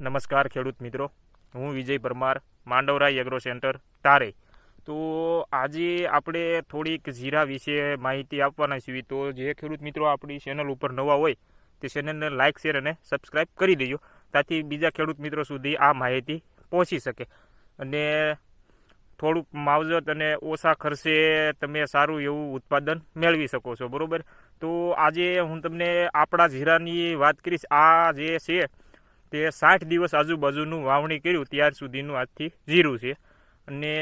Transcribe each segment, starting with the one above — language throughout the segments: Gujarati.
નમસ્કાર ખેડૂત મિત્રો. હું વિજય પરમાર, માંડવરાય એગ્રો સેન્ટર તારે તો આજે આપણે થોડીક જીરા વિશે માહિતી આપવાના છીએ. તો જે ખેડૂત મિત્રો આપણી ચેનલ ઉપર નવા હોય, તે ચેનલને લાઇક શેર અને સબસ્ક્રાઈબ કરી દેજો, તાથી બીજા ખેડૂત મિત્રો સુધી આ માહિતી પહોંચી શકે. અને થોડુંક માવજત અને ઓછા ખર્ચે તમે સારું એવું ઉત્પાદન મેળવી શકો છો. બરાબર? તો આજે હું તમને આપણા જીરાની વાત કરીશ. આ જે છે તે સાઠ દિવસ આજુબાજુનું વાવણી કર્યું, ત્યાર સુધીનું આજથી જીરું છે. અને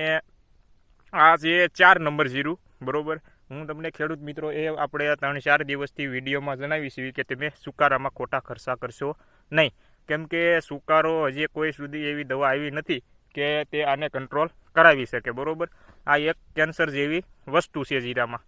આ છે ચાર નંબર જીરું, બરાબર? હું તમને ખેડૂત મિત્રો એ આપણે ત્રણ ચાર દિવસથી વિડીયોમાં જણાવીશ કે તમે સુકારામાં ખોટા ખર્ચા કરશો નહીં. કેમ કે સુકારો હજી કોઈ સુધી એવી દવા આવી નથી કે તે આને કંટ્રોલ કરાવી શકે, બરાબર? આ એક કેન્સર જેવી વસ્તુ છે જીરામાં.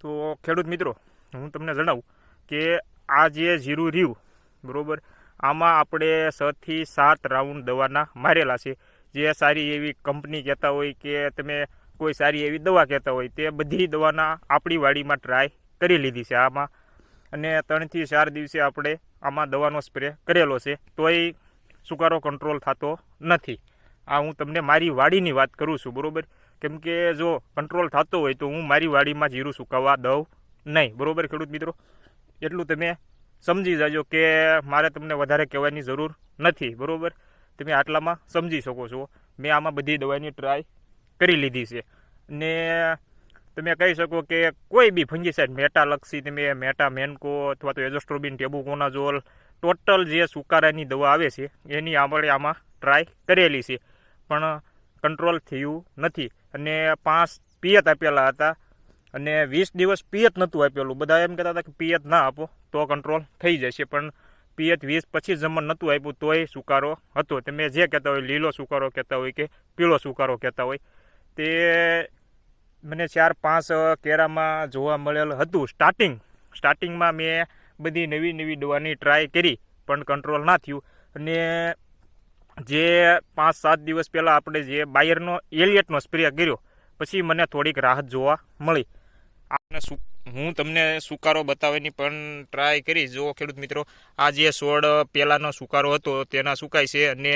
તો ખેડૂત મિત્રો, હું તમને જણાવું કે આ જે જીરું રહ્યું બરોબર? આમાં આપણે છથી સાત રાઉન્ડ દવાના મારેલા છે. જે સારી એવી કંપની કહેતા હોય કે તમે કોઈ સારી એવી દવા કહેતા હોય, તે બધી દવાના આપણી વાડીમાં ટ્રાય કરી લીધી છે આમાં. અને ત્રણથી ચાર દિવસે આપણે આમાં દવાનો સ્પ્રે કરેલો છે. તોય સુકારો કંટ્રોલ થતો નથી. આ હું તમને મારી વાડીની વાત કરું છું, બરાબર? કેમ કે જો કંટ્રોલ થતો હોય તો હું મારી વાડીમાં જીરું સુકાવવા દઉં નહીં. બરોબર ખેડૂત મિત્રો? એટલું તમે સમજી જજો કે મારે તમને વધારે કહેવાની જરૂર નથી, બરાબર? તમે આટલામાં સમજી શકો છો. મેં આમાં બધી દવાની ટ્રાય કરી લીધી છે. ને તમે કહી શકો કે કોઈ બી ફંગીસાઇડ મેટા લક્ષી તમે મેટા મેનકો અથવા તો એજોસ્ટ્રોબિન ટેબુકોનાઝોલ ટોટલ જે સુકારાની દવા આવે છે, એની આપણે આમાં ટ્રાય કરેલી છે. પણ કંટ્રોલ થયું નથી. અને પાંચ પિયત આપેલા હતા. અને વીસ દિવસ પિયત નહોતું આપેલું. બધા એમ કહેતા હતા કે પિયત ના આપો, તો કંટ્રોલ થઈ જશે. પણ પિયત વીસ પછી જમણ નહોતું આપ્યું, તોય સુકારો હતો. તમે જે કહેતા હોય, લીલો સુકારો કહેતા હોય કે પીળો સુકારો કહેતા હોય, તે મને ચાર પાંચ કેરામાં જોવા મળેલ હતું. સ્ટાર્ટિંગ સ્ટાર્ટિંગમાં મેં બધી નવી નવી દવાની ટ્રાય કરી, પણ કંટ્રોલ ના થયું. અને જે પાંચ સાત દિવસ પહેલાં આપણે જે બાયરનો, એલિયટનો સ્પ્રે કર્યો, પછી મને થોડીક રાહત જોવા મળી. આપણે હું તમને સુકારો બતાવવાની પણ ટ્રાય કરી જો ખેડૂત મિત્રો, આ જે સોળ પહેલાંનો સુકારો હતો તેના સુકાય છે અને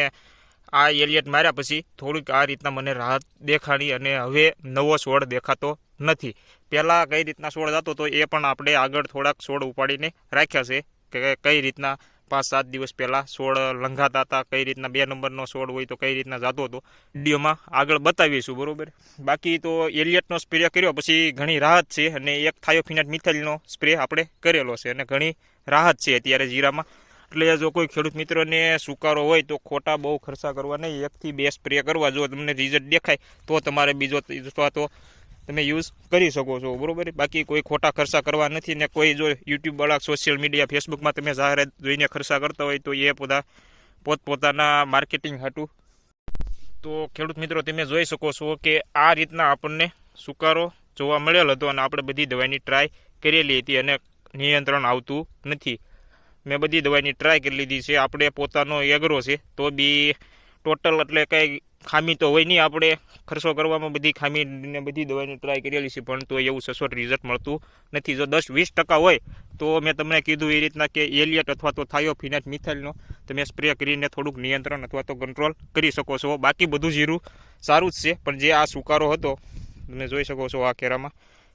આ એલિયટ માર્યા પછી થોડીક આ રીતના મને રાહત દેખાડી અને હવે નવો છોડ દેખાતો નથી. પહેલાં કઈ રીતના છોડ જતો તો એ પણ આપણે આગળ થોડાક છોડ ઉપાડીને રાખ્યા છે કે કઈ રીતના પાંચ સાત દિવસ પહેલાં છોડ લંઘાતા હતા, કઈ રીતના બે નંબરનો છોડ હોય તો કઈ રીતના જતો હતો. વિડીયોમાં આગળ બતાવીશું, બરાબર? બાકી તો એલિયટનો સ્પ્રે કર્યો, પછી ઘણી રાહત છે અને એક થાયોફિનાટ મિથાઇલનો સ્પ્રે આપણે કરેલો છે અને ઘણી રાહત છે અત્યારે જીરામાં એટલે જો કોઈ ખેડૂત મિત્રોને સુકારો હોય તો ખોટા બહુ ખર્ચા કરવા નહીં, એકથી બે સ્પ્રે કરવા. જો તમને રિઝલ્ટ દેખાય તો તમારે બીજો અથવા તો તમે યુઝ કરી શકો છો, બરાબર? બાકી કોઈ ખોટા ખર્ચા કરવા નથી ને કોઈ જો યુટ્યુબવાળા સોશિયલ મીડિયા ફેસબુકમાં તમે જાહેરાત જોઈને ખર્ચા કરતા હોય તો એ બધા પોતપોતાના માર્કેટિંગ હતું તો ખેડૂત મિત્રો, તમે જોઈ શકો છો કે આ રીતના આપણને સુકારો જોવા મળેલ હતો અને આપણે બધી દવાની ટ્રાય કરેલી હતી અને નિયંત્રણ આવતું નથી. મેં બધી દવાની ટ્રાય કરી લીધી છે. આપણે પોતાનો એગરો છે, તો બી ટોટલ એટલે કંઈ ખામી તો હોય નહીં આપણે. ખર્ચો કરવામાં બધી ખામીને બધી દવાની ટ્રાય કરેલી છે, પણ તો એવું સચોટ રિઝલ્ટ મળતું નથી. જો દસ વીસ ટકા હોય, તો મેં તમને કીધું એ રીતના કે એલિયટ અથવા તો થાયોફિનાટ મિથાઇલનો તમે સ્પ્રે કરીને થોડુંક નિયંત્રણ અથવા તો કંટ્રોલ કરી શકો છો. બાકી બધું જીરું સારું જ છે, પણ જે આ સુકારો હતો, તમે જોઈ શકો છો આ કેરામાં.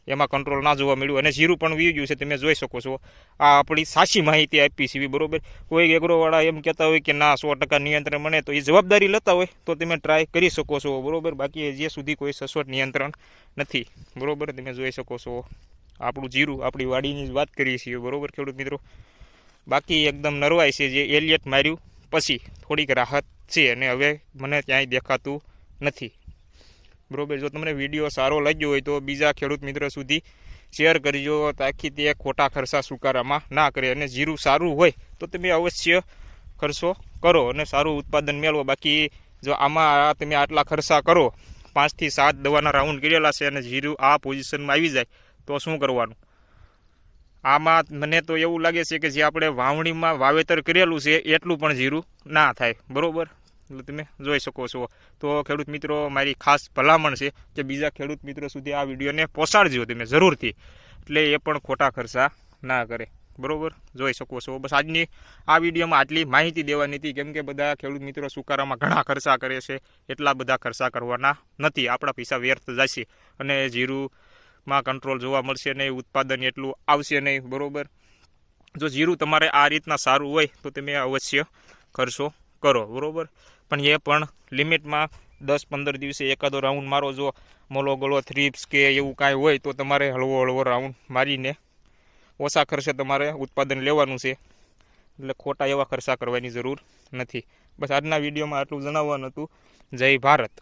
એમાં કંટ્રોલ ના જોવા મળ્યું અને જીરું પણ વી ગયું છે, તમે જોઈ શકો છો. આ આપણી સાચી માહિતી આપી છે બરોબર? કોઈ એગ્રોવાળા એમ કહેતા હોય કે ના, સો ટકા નિયંત્રણ મળે તો એ જવાબદારી લેતા હોય તો તમે ટ્રાય કરી શકો છો, બરોબર? બાકી જે સુધી કોઈ સચોટ નિયંત્રણ નથી, બરોબર? તમે જોઈ શકો છો આપણું જીરું, આપણી વાડીની જ વાત કરીએ છીએ, બરોબર ખેડૂત મિત્રો? બાકી એકદમ નરવાય છે જે એલિયટ માર્યું પછી થોડીક રાહત છે અને હવે મને ક્યાંય દેખાતું નથી. બરોબર? જો તમને વીડિયો સારો લાગ્યો હોય તો બીજા ખેડૂત મિત્ર સુધી શેર કરજો. તાકી તે ખોટા ખર્ચા સુકારામાં ના કરે અને જીરું સારું હોય તો તમે અવશ્ય ખર્ચો કરો અને સારું ઉત્પાદન મેળવો. બાકી જો આમાં તમે આટલા ખર્ચા કરો પાંચથી સાત દવાના રાઉન્ડ કરેલા છે અને જીરું આ પોઝિશનમાં આવી જાય, તો શું કરવાનું? આમાં મને તો એવું લાગે છે કે જે આપણે વાવણીમાં વાવેતર કરેલું છે, એટલું પણ જીરું ના થાય. બરોબર? તમે જોઈ શકો છો. તો ખેડૂત મિત્રો, મારી ખાસ ભલામણ છે કે બીજા ખેડૂત મિત્રો સુધી આ વિડીયોને પહોંચાડજો તમે જરૂરથી. એટલે એ પણ ખોટા ખર્ચા ના કરે. બરોબર? જોઈ શકો છો. બસ આજની આ વિડીયોમાં આટલી માહિતી દેવાની હતી. કેમ કે બધા ખેડૂત મિત્રો સુકારામાં ઘણા ખર્ચા કરે છે. એટલા બધા ખર્ચા કરવાના નથી. આપણા પૈસા વ્યર્થ જશે અને જીરુમાં કંટ્રોલ જોવા મળશે નહીં, ઉત્પાદન એટલું આવશે નહીં. બરોબર? જો જીરું તમારે આ રીતના સારું હોય તો તમે અવશ્ય ખર્ચો કરો. બરોબર? પણ એ પણ લિમિટમાં દસ પંદર દિવસે એકાદો રાઉન્ડ મારો જો મોલો ગળો થ્રીપ્સ કે એવું કાંઈ હોય તો તમારે હળવો હળવો રાઉન્ડ મારીને ઓછા ખર્ચે તમારે ઉત્પાદન લેવાનું છે. એટલે ખોટા એવા ખર્ચા કરવાની જરૂર નથી. બસ આજના વિડીયોમાં આટલું જણાવવાનું હતું. જય ભારત.